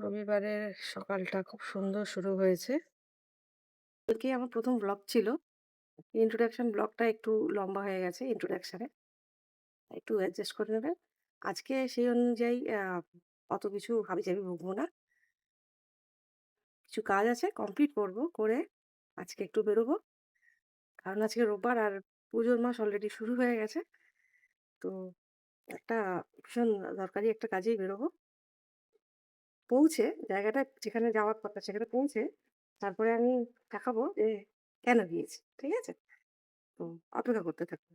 রবিবারের সকালটা খুব সুন্দর শুরু হয়েছে। কালকে আমার প্রথম ব্লগ ছিল। introduction ব্লগটা একটু লম্বা হয়ে গেছে এ। একটু অ্যাডজাস্ট করে নেবেন। আজকে সেই অনুযায়ী অত কিছু হাবি হাবিজাবি ভুগবো না। কিছু কাজ আছে কমপ্লিট করব। করে আজকে একটু বেরোবো। কারণ আজকে রোববার আর পুজোর মাস অলরেডি শুরু হয়ে গেছে। তো একটা ভীষণ দরকারি একটা কাজেই বেরোবো। পৌঁছে জায়গাটা যেখানে যাওয়ার কথা সেখানে পৌঁছে তারপরে আমি দেখাবো যে কেন গিয়েছি। ঠিক আছে? তো অপেক্ষা করতে থাকুন।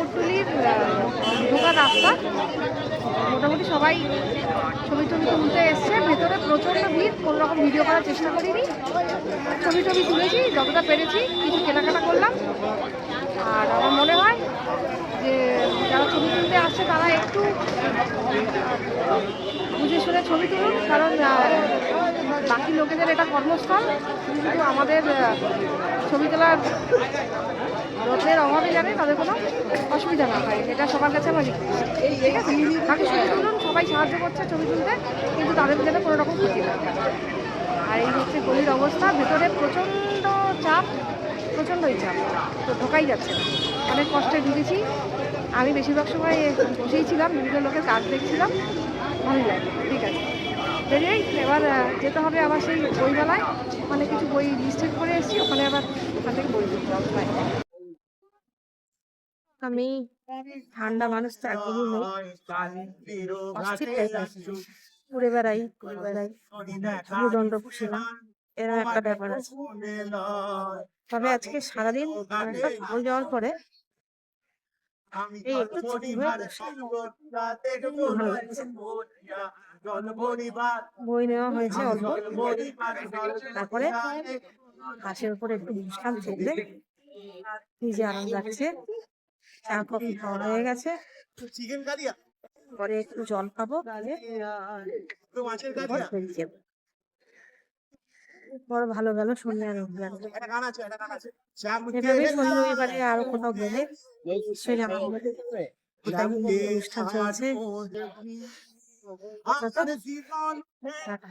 কুমোরটুলির আ ঢোকার রাস্তা। মোটামুটি সবাই ছবি টবি তুলতে এসছে। ভেতরে প্রচণ্ড ভিড়। কোনো রকম ভিডিও করার চেষ্টা করিনি। ছবি টবি তুলেছি, যতটা পেরেছি। কিছু কেনাকাটা করলাম। আর আমার মনে হয় যে যারা ছবি তুলতে আসছে, তারা একটু বুঝে শুনে ছবি তুলুন। কারণ বাকি লোকেদের এটা কর্মস্থল। কিন্তু আমাদের ছবি তোলার যত্নের অভাবে জানে তাদের কোনো অসুবিধা না হয়। এটা সবার কাছে আমার। ঠিক আছে? বাকি ছবি তুলুন, সবাই সাহায্য করছে ছবি তুলতে। কিন্তু তাদের যেন কোনো রকম ক্ষতি না আর এই হচ্ছে গলির অবস্থা। ভেতরে প্রচণ্ড চাপ, প্রচণ্ডই চাপ। তো ঢোকাই যাচ্ছে অনেক কষ্টে ঢুকেছি। আমি বেশিরভাগ সময় বসেই ছিলাম। বিভিন্ন লোকের কাজ দেখছিলাম। ভালোই লাগল। ঠিক আছে। বেরিয়েই এবার যেতে হবে আবার সেই বইমেলায়। ওখানে কিছু বই লিস্টেড করে এসেছি। ওখানে আবার ওখান থেকে বই কিনতে। আমি ঠান্ডা মানুষ তো একদমই নই। ঘুরে বেড়াই, ঘুরে বেড়াই। বসে না। এরকম একটা ব্যাপার আছে। তবে আজকে সারাদিন জল যাওয়ার পরে এই একটু বই নেওয়া হয়েছে অল্প। তারপরে ঘাসের উপরে একটু বিশ্রাম ছেড়ে কি যে আরাম লাগছে। চা কফি খাওয়া হয়ে গেছে। পরে একটু জল খাব। বড় ভালো গেল শনি আর রবিবার। এভাবেই শনি রবিবারে আরও কোথাও গেলে কি অনুষ্ঠান চলছে। আপাতত টাটা।